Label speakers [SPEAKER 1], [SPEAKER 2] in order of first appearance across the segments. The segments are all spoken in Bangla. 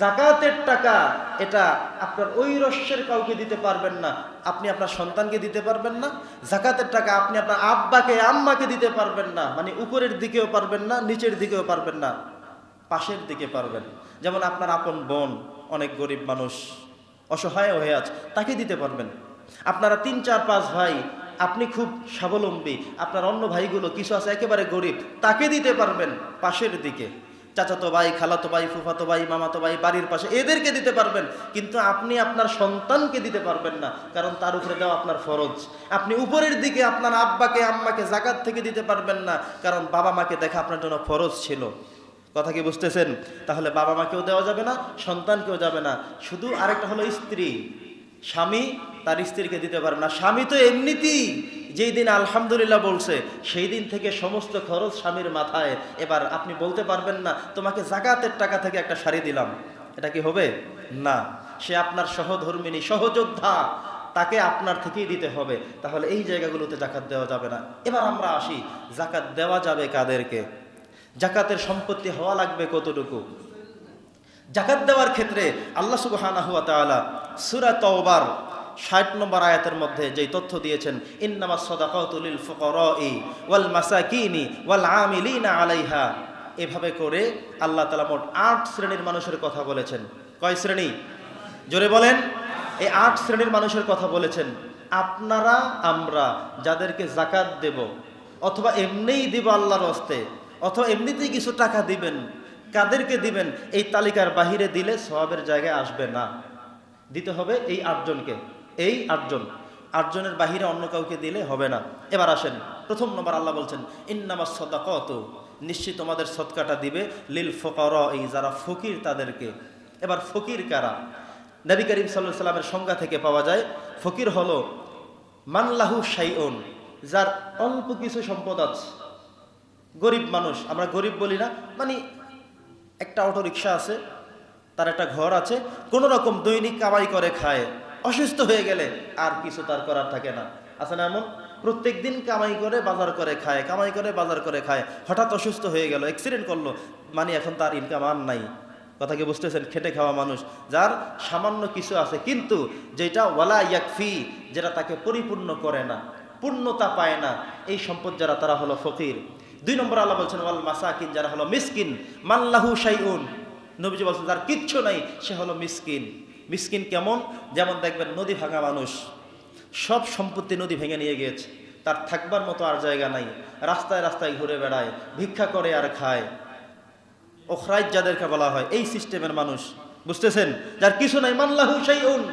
[SPEAKER 1] জাকাতের টাকা এটা আপনার ওই রস্যের কাউকে দিতে পারবেন না, আপনি আপনার সন্তানকে দিতে পারবেন না, জাকাতের টাকা আপনি আপনার আব্বাকে, আম্মাকে দিতে পারবেন না মানে উপরের দিকেও পারবেন না, নিচের দিকেও পারবেন না, পাশের দিকে পারবেন। যেমন আপনার আপন বোন, অনেক গরিব মানুষ, অসহায় হয়ে আছে, তাকে দিতে পারবেন। আপনারা তিন, চার, পাঁচ ভাই, আপনি খুব স্বাবলম্বী, আপনার অন্য ভাইগুলো কিছু আছে, একেবারে গরিব, তাকে দিতে পারবেন পাশের দিকে। চাচাতো ভাই, খালাতো ভাই, ফুফাতো ভাই, মামাতো ভাই, বাড়ির পাশে এদেরকে দিতে পারবেন। কিন্তু আপনি আপনার সন্তানকে দিতে পারবেন না, কারণ তার উপরে দেওয়া আপনার ফরজ। আপনি উপরের দিকে আপনার আব্বাকে, আম্মাকে জাকাত থেকে দিতে পারবেন না, কারণ বাবা মাকে দেখা আপনার জন্য ফরজ ছিল। কথা কি বুঝতেছেন? তাহলে বাবা মাকেও দেওয়া যাবে না, সন্তানকেও যাবে না। শুধু আরেকটা হলো স্ত্রী। স্বামী তার স্ত্রীকে দিতে পারবে না। স্বামী তো এমনিতেই যেই দিন আলহামদুলিল্লাহ বলছে, সেই দিন থেকে সমস্ত খরচ স্বামীর মাথায়। এবার আপনি বলতে পারবেন না, তোমাকে জাকাতের টাকা থেকে একটা শাড়ি দিলাম। এটা কি হবে? না। সে আপনার সহধর্মিনী, সহযোদ্ধা, তাকে আপনার থেকেই দিতে হবে। তাহলে এই জায়গাগুলোতে জাকাত দেওয়া যাবে না। এবার আমরা আসি, জাকাত দেওয়া যাবে কাদেরকে? জাকাতের সম্পত্তি হওয়া লাগবে কতটুকু? জাকাত দেওয়ার ক্ষেত্রে আল্লাহ তাআলা সূরা তওবার 60 নম্বর আয়াতের মধ্যে যেই তথ্য দিয়েছেন ইন্নামাস সাদাকাতু লিল ফুকারাই ওয়াল মাসাকিনি ওয়াল আমিলিনা আলাইহা। এভাবে করে আল্লাহ তাআলা মোট আট শ্রেণির মানুষের কথা বলেছেন। কয় শ্রেণি? জোরে বলেন। এই আট শ্রেণির মানুষের কথা বলেছেন। আপনারা, আমরা যাদেরকে জাকাত দেব, অথবা এমনিই দিব আল্লাহর হস্তে, অথবা এমনিতেই কিছু টাকা দিবেন, কাদেরকে দিবেন, এই তালিকার বাহিরে দিলে সবাবের জায়গায় আসবে না। দিতে হবে এই আটজনকে। এই আটজন। আটজনের বাহিরে অন্য কাউকে দিলে হবে না। এবার আসেন, প্রথম নম্বর আল্লাহ বলছেন, ইন্নামাস সদাকত। নিশ্চিত তোমাদের সৎকাটা দিবে লিল ফকর এই যারা ফকির তাদেরকে। এবার ফকির কারা? নবী করিম সাল্লাহ সাল্লামের সংজ্ঞা থেকে পাওয়া যায়, ফকির হলো মানলাহু শাইউন, যার অল্প কিছু সম্পদ আছে। গরিব মানুষ, আমরা গরিব বলি না মানে একটা অটো রিক্সা আছে, তার একটা ঘর আছে, কোনো রকম দৈনিক কামাই করে খায়। অসুস্থ হয়ে গেলে আর কিছু তার করার থাকে না। আছে না এমন? প্রত্যেক দিন কামাই করে বাজার করে খায়, কামাই করে বাজার করে খায়। হঠাৎ অসুস্থ হয়ে গেল অ্যাক্সিডেন্ট করল মানে এখন তার ইনকাম আর নাই। কথা কি বুঝতেছেন? খেটে খাওয়া মানুষ। যার সামান্য কিছু আছে, কিন্তু যেটা ওয়ালা ইয়াকফি, যেটা তাকে পরিপূর্ণ করে না, পূর্ণতা পায় না, এই সম্পদ যারা, তারা হলো ফকির। দুই নম্বর আল্লাহ বলছেন, ওয়াল মাসাকিন যারা হলো মিসকিন। মাল্লাহু শাইউন। নবীজি বলছেন, যার কিচ্ছু নাই, সে হলো মিসকিন। মিসকিন কেমন? যেমন দেখবেন নদী ভাঙা মানুষ, সব সম্পত্তি নদী ভেঙে নিয়ে গিয়েছে। তার থাকবার মতো আর জায়গা নাই। রাস্তায় রাস্তায় ঘুরে বেড়ায়, ভিক্ষা করে আর খায়। ওখরাইজ যাদেরকে বলা হয়, এই সিস্টেমের মানুষ। বুঝতেছেন? যার কিছু নাই মানলাহু শাইউন।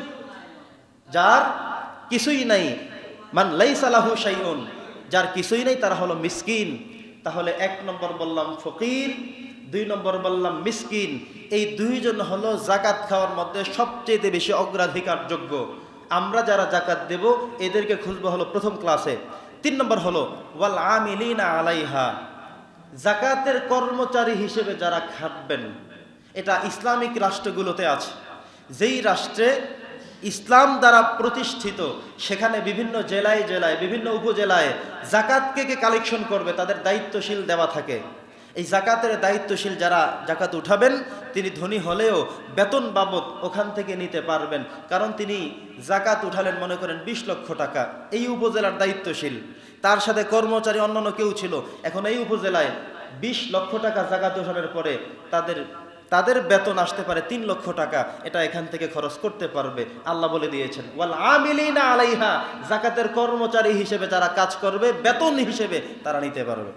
[SPEAKER 1] যার কিছুই নাই, মান লাইসালাহু শাইউন। যার কিছুই নাই, তারা হলো মিসকিন। তাহলে এক নম্বর বললাম ফকির। দুই নম্বর বললাম, মিসকিন, এই দুইজন হলো জাকাত খাওয়ার মধ্যে সবচেয়ে বেশি অগ্রাধিকার যোগ্য আমরা যারা জাকাত দেব, এদেরকে খুঁজবো হলো প্রথম ক্লাসে তিন নম্বর হলো, ওয়াল আমিলিনা আলাইহা। জাকাতের কর্মচারী হিসেবে যারা খাটবেন, এটা ইসলামিক রাষ্ট্রগুলোতে আছে। যেই রাষ্ট্রে ইসলাম দ্বারা প্রতিষ্ঠিত, সেখানে বিভিন্ন জেলায় জেলায়, বিভিন্ন উপজেলায় জাকাতকে কে কালেকশন করবে, তাদের দায়িত্বশীল দেওয়া থাকে। এই জাকাতের দায়িত্বশীল যারা জাকাত উঠাবেন, তিনি ধনী হলেও বেতন বাবদ ওখান থেকে নিতে পারবেন। কারণ তিনি জাকাত উঠালেন মনে করেন বিশ লক্ষ টাকা। এই উপজেলার দায়িত্বশীল। তার সাথে কর্মচারী অন্যান্য কেউ ছিল। এখন এই উপজেলায় বিশ লক্ষ টাকা জাকাত উঠানোর পরে তাদের তাদের বেতন আসতে পারে তিন লক্ষ টাকা। এটা এখান থেকে খরচ করতে পারবে। আল্লাহ বলে দিয়েছেন, ওয়াল আমিলিনা আলাইহা। জাকাতের কর্মচারী হিসেবে যারা কাজ করবে, বেতন হিসেবে তারা নিতে পারবে।